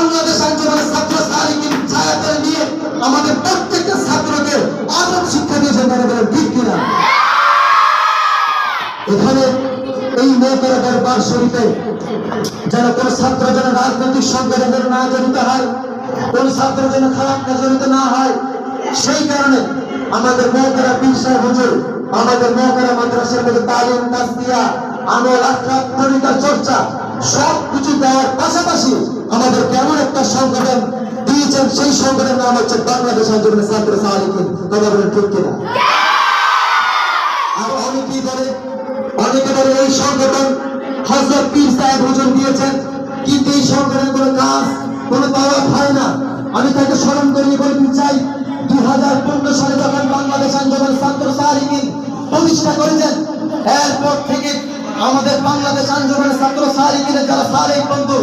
বাংলাদেশ আন্দোলনের ছাত্র সারিকিন ছায়া নিয়ে আমাদের প্রত্যেকটা ছাত্রকে আদব শিক্ষা দিয়েছেন তারা বলে ঠিক কিনা? এখানে এই মেয়েদের পার শরীফে যেন কোন ছাত্র যেন রাজনৈতিক সংগঠনের না জড়িত হয়, কোন ছাত্র যেন খারাপ জড়িত না হয়, সেই কারণে আমাদের মেয়েরা পীর হুজুর, আমাদের মেয়েরা মাদ্রাসার মধ্যে তালিম তাসদিয়া আমল আখলাক তরিকা, চর্চা সব কিছু দেওয়ার পাশাপাশি আমাদের কেমন একটা সংগঠন দিয়েছেন সেই সংগঠনের নাম হচ্ছে বাংলাদেশ আন্দোলনের ছাত্র সাহায্য কথা বলেন ঠিক কিনা? আর বলে অনেকে বলে এই সংগঠন হজরত পীর সাহেব হুজুর দিয়েছেন কিন্তু এই সংগঠনের কোনো কাজ কোনো পাওয়া হয় না। আমি তাকে স্মরণ করিয়ে বলতে চাই দুই হাজার পনেরো সালে যখন বাংলাদেশ আন্দোলন ছাত্র সাহারিকিন প্রতিষ্ঠা করেছেন এরপর থেকে আমাদের বাংলাদেশ আন্দোলনের ছাত্র সাহারিকিনের যারা সাহারিক বন্ধু,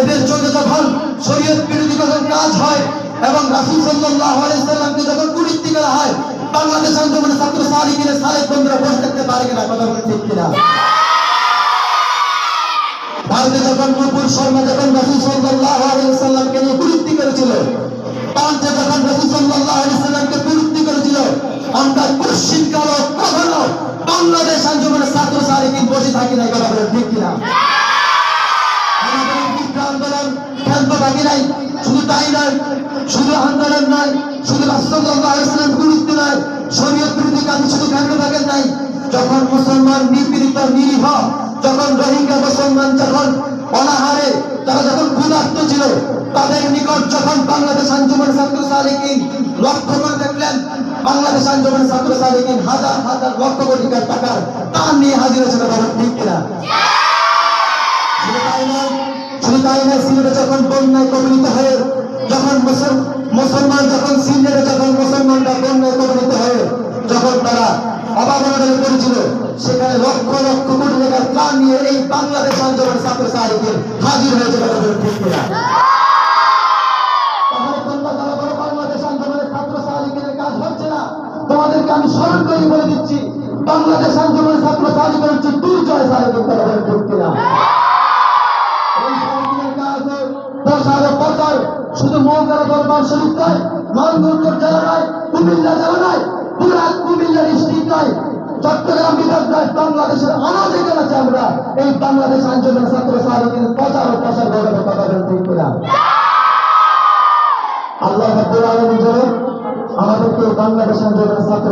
এদের জন্য যখন শরীয়ত বিরোধী যখন কাজ হয় এবং রাসুল সাল্লাহ আলাইসাল্লামকে যখন কুরুক্তি করা হয়, বাংলাদেশ আন্দোলনের ছাত্র সাহারিকিনের সাহেব বন্ধুরা বসে থাকতে পারে কিনা কথা বলে ঠিক কিনা? ভারতে যখন নূপুর শর্মা যখন রসুল সাল্লাহ আলাইসাল্লামকে নিয়ে কুরুক্তি করেছিল পাঞ্চে যখন যখন মুসলমান নিপীড়িত, নিরীহ, যখন রোহিঙ্গা মুসলমান যখন অনাহারে, তারা যখন ক্ষুধার্ত ছিল, তাদের নিকট যখন বাংলাদেশ আঞ্জুমান ছাত্র সালিকিন লক্ষ্য করে দেখলেন বাংলাদেশ আঞ্জুমান ছাত্র সালিকিন হাজার হাজার লক্ষ কোটি টাকার তার নিয়ে হাজির হয়েছিল তারা ঠিক কিনা যখন বন্যায় কবলিত হয়ে, যখন মুসল- মুসলমান যখন সিলেটে যখন মুসলমানরা বন্যায় কবলিত হয়ে, যখন তারা অভাবনায় পড়েছিল, সেখানে লক্ষ লক্ষ কোটি ত্রাণ নিয়ে এই বাংলাদেশ আন্দোলন ছাত্র হাজির হয়েছে কথা ঠিক কিনা? আমি স্মরণ করে বলে দিচ্ছি, বাংলাদেশ আন্দোলনের ছাত্র সাহায্য হচ্ছে দুর্জয় প্রসার ও প্রচার শুধু দরবার শরীফ নয় জেলা নয়, কুমিল্লা জেলা নয় পুরা নয়, চট্টগ্রাম নয়, বাংলাদেশের আমাদের আছে আমরা। এই বাংলাদেশ আন্দোলন ছাত্র সাহায্যের প্রচার ও প্রসার কথা বলতে আল্লাহ আমাদেরকে বাংলাদেশ আন্দোলনের ছাত্র